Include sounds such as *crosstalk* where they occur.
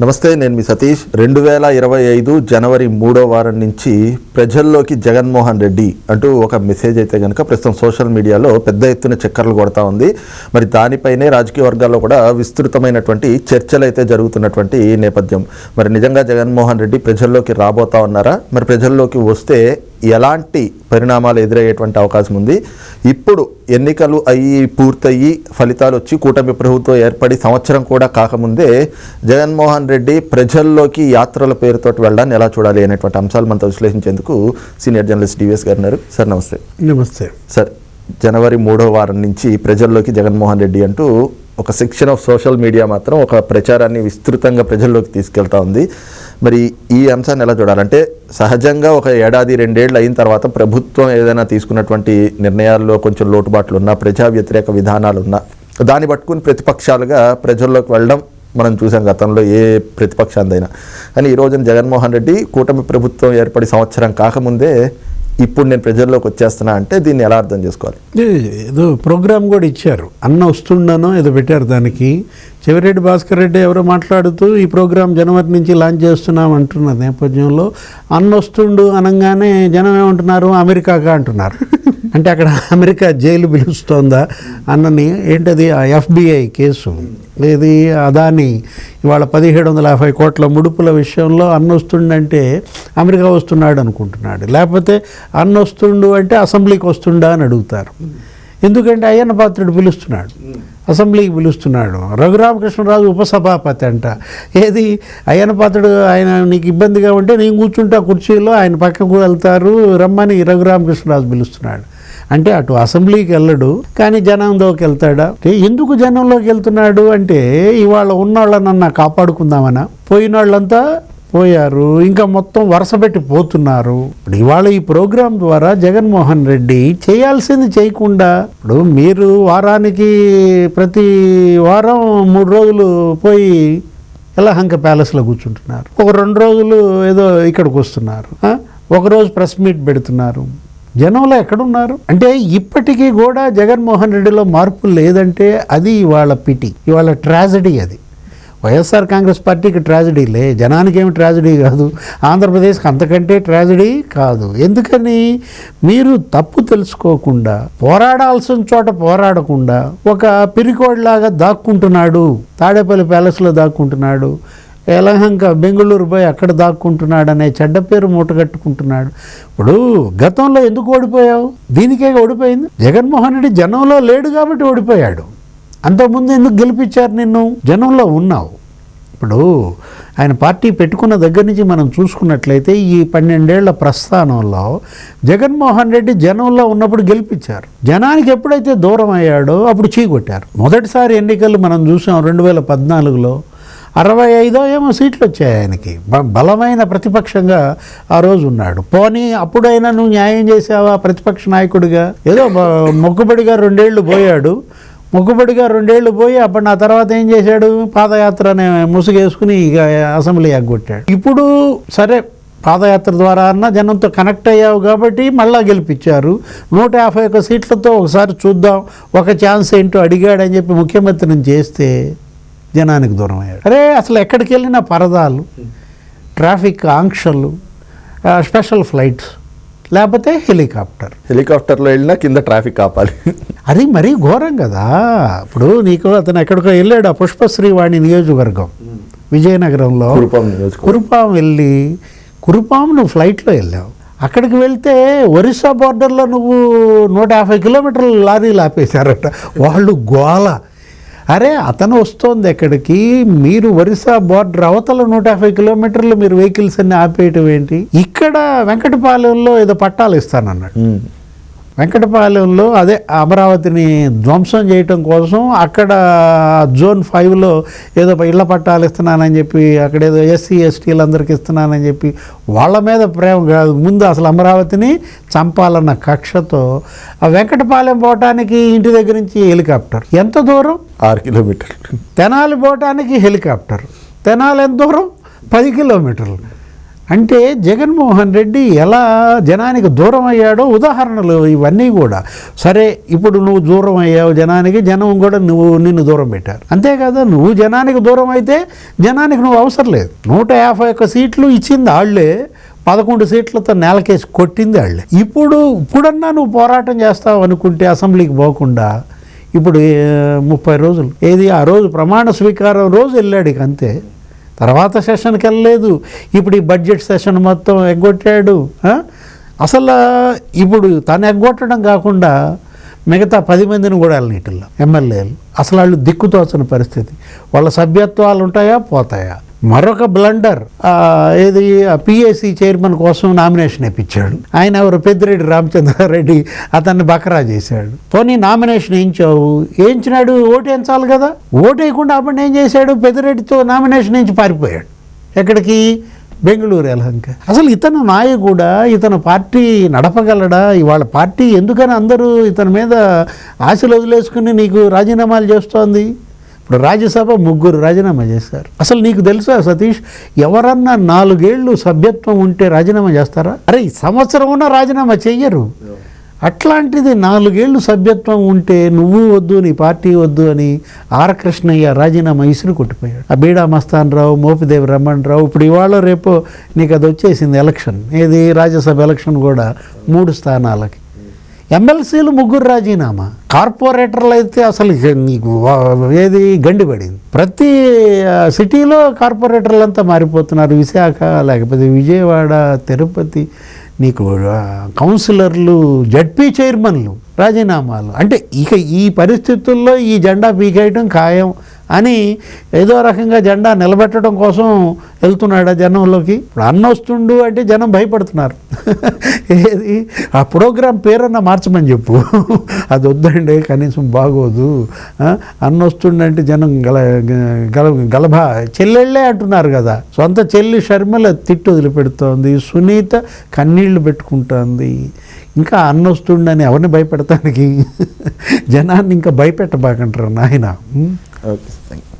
నమస్తే నేను మీ సతీష్. రెండు వేల ఇరవై ఐదు జనవరి మూడో వారం నుంచి ప్రజల్లోకి జగన్మోహన్ రెడ్డి అంటూ ఒక మెసేజ్ అయితే కనుక ప్రస్తుతం సోషల్ మీడియాలో పెద్ద ఎత్తున చక్కర్లు కొడతా ఉంది. మరి దానిపైనే రాజకీయ వర్గాల్లో కూడా విస్తృతమైనటువంటి చర్చలు అయితే జరుగుతున్నటువంటి నేపథ్యం. మరి నిజంగా జగన్మోహన్ రెడ్డి ప్రజల్లోకి రాబోతా ఉన్నారా? మరి ప్రజల్లోకి వస్తే ఎలాంటి పరిణామాలు ఎదురయ్యేటువంటి అవకాశం ఉంది. ఇప్పుడు ఎన్నికలు అయ్యి పూర్తయ్యి ఫలితాలు వచ్చి కూటమి ప్రభుత్వం ఏర్పడి సంవత్సరం కూడా కాకముందే జగన్మోహన్ రెడ్డి ప్రజల్లోకి యాత్రల పేరుతో వెళ్ళడాన్ని ఎలా చూడాలి అనేటువంటి అంశాలు మనతో విశ్లేషించేందుకు సీనియర్ జర్నలిస్ట్ డివిఎస్ గారు ఉన్నారు. సార్ నమస్తే. నమస్తే. సార్ జనవరి మూడో వారం నుంచి ప్రజల్లోకి జగన్మోహన్ రెడ్డి అంటూ ఒక సెక్షన్ ఆఫ్ సోషల్ మీడియా మాత్రం ఒక ప్రచారాన్ని విస్తృతంగా ప్రజల్లోకి తీసుకెళ్తా ఉంది. మరి ఈ అంశాన్ని ఎలా చూడాలంటే సహజంగా ఒక ఏడాది రెండేళ్ళు అయిన తర్వాత ప్రభుత్వం ఏదైనా తీసుకున్నటువంటి నిర్ణయాల్లో కొంచెం లోటుబాట్లు ఉన్నా ప్రజా వ్యతిరేక విధానాలు ఉన్నా దాన్ని పట్టుకుని ప్రతిపక్షాలుగా ప్రజల్లోకి వెళ్ళడం మనం చూసాం గతంలో ఏ ప్రతిపక్షాందైనా కానీ ఈ రోజున జగన్మోహన్ రెడ్డి కూటమి ప్రభుత్వం ఏర్పడి సంవత్సరం కాకముందే ఇప్పుడు నేను ప్రజల్లోకి వచ్చేస్తున్నా అంటే దీన్ని ఎలా అర్థం చేసుకోవాలి? ఏదో ప్రోగ్రామ్ కూడా ఇచ్చారు. అన్న వస్తుండనో ఏదో పెట్టారు దానికి. చెవిరెడ్డి భాస్కర్ రెడ్డి ఎవరో మాట్లాడుతూ ఈ ప్రోగ్రాం జనవరి నుంచి లాంచ్ చేస్తున్నాం అంటున్న నేపథ్యంలో అన్న వస్తుండు అనగానే జనం ఏమంటున్నారు? అమెరికాగా అంటున్నారు. *laughs* అంటే అక్కడ అమెరికా జైలు పిలుస్తోందా? అన్నని ఏంటది? ఆ ఎఫ్బిఐ కేసు. ఇది అదాని. ఇవాళ పదిహేడు వందల యాభై కోట్ల ముడుపుల విషయంలో అన్న వస్తుండంటే అమెరికా వస్తున్నాడు అనుకుంటున్నాడు లేకపోతే అన్న వస్తుండు అంటే అసెంబ్లీకి వస్తుండా అని అడుగుతారు. ఎందుకంటే అయ్యన్న పాత్రుడు పిలుస్తున్నాడు. అసెంబ్లీకి పిలుస్తున్నాడు. రఘురామకృష్ణరాజు ఉపసభాపతి అంట. ఏది? అయ్యన్న పాత్రుడు ఆయన నీకు ఇబ్బందిగా ఉంటే నేను కూర్చుంటా కుర్చీలో ఆయన పక్కకు వెళ్తారు రమ్మని రఘురామకృష్ణరాజు పిలుస్తున్నాడు. అంటే అటు అసెంబ్లీకి వెళ్ళడు కానీ జనంలోకి వెళ్తాడా? ఎందుకు జనంలోకి వెళ్తున్నాడు అంటే ఇవాళ ఉన్నోళ్ళనన్నా కాపాడుకుందామనా? పోయిన వాళ్ళంతా పోయారు ఇంకా మొత్తం వరుస పెట్టి పోతున్నారు. ఇప్పుడు ఇవాళ ఈ ప్రోగ్రాం ద్వారా జగన్మోహన్ రెడ్డి చేయాల్సింది చేయకుండా ఇప్పుడు మీరు వారానికి ప్రతి వారం మూడు రోజులు పోయి యలహంక ప్యాలెస్లో కూర్చుంటున్నారు. ఒక రెండు రోజులు ఏదో ఇక్కడికి వస్తున్నారు. ఒకరోజు ప్రెస్ మీట్ పెడుతున్నారు. జనంలో ఎక్కడున్నారు? అంటే ఇప్పటికీ కూడా జగన్మోహన్ రెడ్డిలో మార్పు లేదంటే అది ఇవాళ పిటి ఇవాళ ట్రాజడీ అది. వైఎస్ఆర్ కాంగ్రెస్ పార్టీకి ట్రాజడీలే జనానికి ఏమి ట్రాజడీ కాదు. ఆంధ్రప్రదేశ్కి అంతకంటే ట్రాజడీ కాదు. ఎందుకని? మీరు తప్పు తెలుసుకోకుండా పోరాడాల్సిన చోట పోరాడకుండా ఒక పిరికోడ్లాగా దాక్కుంటున్నాడు. తాడేపల్లి ప్యాలెస్లో దాక్కుంటున్నాడు. ఎలహంక బెంగళూరు పోయి అక్కడ దాక్కుంటున్నాడు అనే చెడ్డ పేరు మూటగట్టుకుంటున్నాడు. ఇప్పుడు గతంలో ఎందుకు ఓడిపోయావు? దీనికే ఓడిపోయింది? జగన్మోహన్ రెడ్డి జనంలో లేడు కాబట్టి ఓడిపోయాడు. అంతకుముందు ఎందుకు గెలిపించారు నిన్ను? జనంలో ఉన్నావు. ఇప్పుడు ఆయన పార్టీ పెట్టుకున్న దగ్గర నుంచి మనం చూసుకున్నట్లయితే ఈ పన్నెండేళ్ళ ప్రస్థానంలో జగన్మోహన్ రెడ్డి జనంలో ఉన్నప్పుడు గెలిపించారు. జనానికి ఎప్పుడైతే దూరం అయ్యాడో అప్పుడు చీకొట్టారు. మొదటిసారి ఎన్నికలు మనం చూసాం రెండు వేల పద్నాలుగులో. అరవై ఐదో ఏమో సీట్లు వచ్చాయి ఆయనకి బలమైన ప్రతిపక్షంగా ఆ రోజు ఉన్నాడు. పోనీ అప్పుడైనా నువ్వు న్యాయం చేసావా ప్రతిపక్ష నాయకుడిగా? ఏదో మొక్కుబడిగా రెండేళ్ళు పోయాడు. మొక్కుబడిగా రెండేళ్ళు పోయి అప్పుడు నా తర్వాత ఏం చేశాడు? పాదయాత్ర అనే ముసుగేసుకుని ఇక అసెంబ్లీ ఎగ్గొట్టాడు. ఇప్పుడు సరే పాదయాత్ర ద్వారా అన్న జనంతో కనెక్ట్ అయ్యావు కాబట్టి మళ్ళా గెలిపించారు. నూట యాభై ఒక్క సీట్లతో ఒకసారి చూద్దాం ఒక ఛాన్స్ ఏంటో అడిగాడని చెప్పి ముఖ్యమంత్రిని చేస్తే జనానికి దూరం అయ్యాడు అరే అసలు ఎక్కడికి వెళ్ళినా పరదాలు ట్రాఫిక్ ఆంక్షలు స్పెషల్ ఫ్లైట్స్ లేకపోతే హెలికాప్టర్. హెలికాప్టర్లో వెళ్ళినా కింద ట్రాఫిక్ ఆపాలి. అది మరీ ఘోరం కదా. ఇప్పుడు నీకు అతను ఎక్కడికో వెళ్ళాడు ఆ పుష్పశ్రీవాణి నియోజకవర్గం విజయనగరంలో. కురుపాం వెళ్ళి కురుపాం నువ్వు ఫ్లైట్లో వెళ్ళావు. అక్కడికి వెళ్తే ఒరిస్సా బార్డర్లో నువ్వు నూట యాభై కిలోమీటర్లు లారీలు ఆపేశారట. వాళ్ళు గోల. అరే అతను వస్తోంది ఎక్కడికి? మీరు ఒరిస్సా బార్డర్ అవతల నూట యాభై కిలోమీటర్లు మీరు వెహికల్స్ అన్ని ఆపేయటం ఏంటి? ఇక్కడ వెంకటపాలెంలో ఏదో పట్టాలు ఇస్తానన్నాడు. వెంకటపాలెంలో అదే అమరావతిని ధ్వంసం చేయటం కోసం అక్కడ జోన్ ఫైవ్లో ఏదో ఇళ్ళ పట్టాలు ఇస్తున్నానని చెప్పి అక్కడ ఏదో ఎస్సీ ఎస్టీలందరికీ ఇస్తున్నానని చెప్పి వాళ్ళ మీద ప్రేమ కాదు. ముందు అసలు అమరావతిని చంపాలన్న కక్షతో ఆ వెంకటపాలెం పోవటానికి ఇంటి దగ్గర నుంచి హెలికాప్టర్. ఎంత దూరం? ఆరు కిలోమీటర్లు. తెనాలి పోవటానికి హెలికాప్టర్. తెనాలి ఎంత దూరం? పది కిలోమీటర్లు. అంటే జగన్మోహన్ రెడ్డి ఎలా జనానికి దూరం అయ్యాడో ఉదాహరణలు ఇవన్నీ కూడా. సరే ఇప్పుడు నువ్వు దూరం అయ్యావు జనానికి జనం కూడా నువ్వు నిన్ను దూరం పెట్టారు. అంతేకాదు నువ్వు జనానికి దూరం అయితే జనానికి నువ్వు అవసరం లేదు. నూట యాభై ఒక్క సీట్లు ఇచ్చింది వాళ్ళే పదకొండు సీట్లతో నేలకేసి కొట్టింది వాళ్ళే ఇప్పుడు ఇప్పుడన్నా నువ్వు పోరాటం చేస్తావు అనుకుంటే అసెంబ్లీకి పోకుండా ఇప్పుడు ముప్పై రోజులు. ఏది ఆ రోజు ప్రమాణ స్వీకారం రోజు వెళ్ళాడు ఇక అంతే. తర్వాత సెషన్కి వెళ్ళలేదు. ఇప్పుడు ఈ బడ్జెట్ సెషన్ మొత్తం ఎగ్గొట్టాడు. అసలు ఇప్పుడు తను ఎగ్గొట్టడం కాకుండా మిగతా పది మందిని కూడా వెళ్ళనీటిల్లో ఎమ్మెల్యేలు. అసలు వాళ్ళు దిక్కుతోచని పరిస్థితి. వాళ్ళ సభ్యత్వాలు ఉంటాయా? పోతాయా? మరొక బ్లండర్ ఏది పిఎస్సి చైర్మన్ కోసం నామినేషన్ ఇప్పించాడు ఆయన ఎవరు? పెద్దిరెడ్డి రామచంద్రారెడ్డి. అతన్ని బకరా చేశాడు. పోనీ నామినేషన్ ఏంచావు ఏంచినాడు ఓటు వేయించాలి కదా. ఓటు వేయకుండా అప్పుడు ఏం చేశాడు? పెద్దిరెడ్డితో నామినేషన్ నుంచి పారిపోయాడు. ఎక్కడికి? బెంగళూరు ఎలహంక. అసలు ఇతను నాయకుడా? ఇతను పార్టీ నడపగలడా? ఇవాళ పార్టీ ఎందుకని అందరూ ఇతని మీద ఆశలు వదిలేసుకుని నీకు రాజీనామాలు చేస్తోంది? ఇప్పుడు రాజ్యసభ ముగ్గురు రాజీనామా చేశారు. అసలు నీకు తెలుసా సతీష్ ఎవరన్నా నాలుగేళ్ళు సభ్యత్వం ఉంటే రాజీనామా చేస్తారా? అరే సంవత్సరం ఉన్న రాజీనామా చెయ్యరు. అట్లాంటిది నాలుగేళ్ళు సభ్యత్వం ఉంటే నువ్వు వద్దు నీ పార్టీ వద్దు అని ఆర్ కృష్ణయ్య రాజీనామా ఇసురు కొట్టిపోయాడు. ఆ బీడా మస్తాన్ రావు మోపిదేవి రమణ్ రావు ఇప్పుడు ఇవాళ రేపు నీకు అది వచ్చేసింది ఎలక్షన్ ఏది? రాజ్యసభ ఎలక్షన్ కూడా మూడు స్థానాలకి. ఎమ్మెల్సీలు ముగ్గురు రాజీనామా? కార్పొరేటర్లు అయితే అసలు నీకు ఏది గండి పడింది. ప్రతి సిటీలో కార్పొరేటర్లు అంతా మారిపోతున్నారు. విశాఖ లేకపోతే విజయవాడ తిరుపతి నీకు కౌన్సిలర్లు జడ్పీ చైర్మన్లు రాజీనామాలు. అంటే ఇక ఈ పరిస్థితుల్లో ఈ జెండా పీకేయటం ఖాయం. అని ఏదో రకంగా జెండా నిలబెట్టడం కోసం వెళ్తున్నాడు ఆ జనంలోకి. ఇప్పుడు అన్న వస్తుండు అంటే జనం భయపడుతున్నారు. ఏది? ఆ ప్రోగ్రాం పేరన్నా మార్చమని చెప్పు. అది వద్దండి కనీసం బాగోదు. ఆ, అన్న వస్తుండంటే జనం గల గల గలభ. చెల్లెళ్ళే అంటున్నారు కదా. సొంత చెల్లి షర్మిల తిట్టు వదిలిపెడుతోంది. సునీత కన్నీళ్ళు పెట్టుకుంటోంది. ఇంకా అన్న వస్తుండని ఎవరిని భయపెడతానికి? జనాన్ని ఇంకా భయపెట్టబాకంటారు నాయన? Oh, thank you.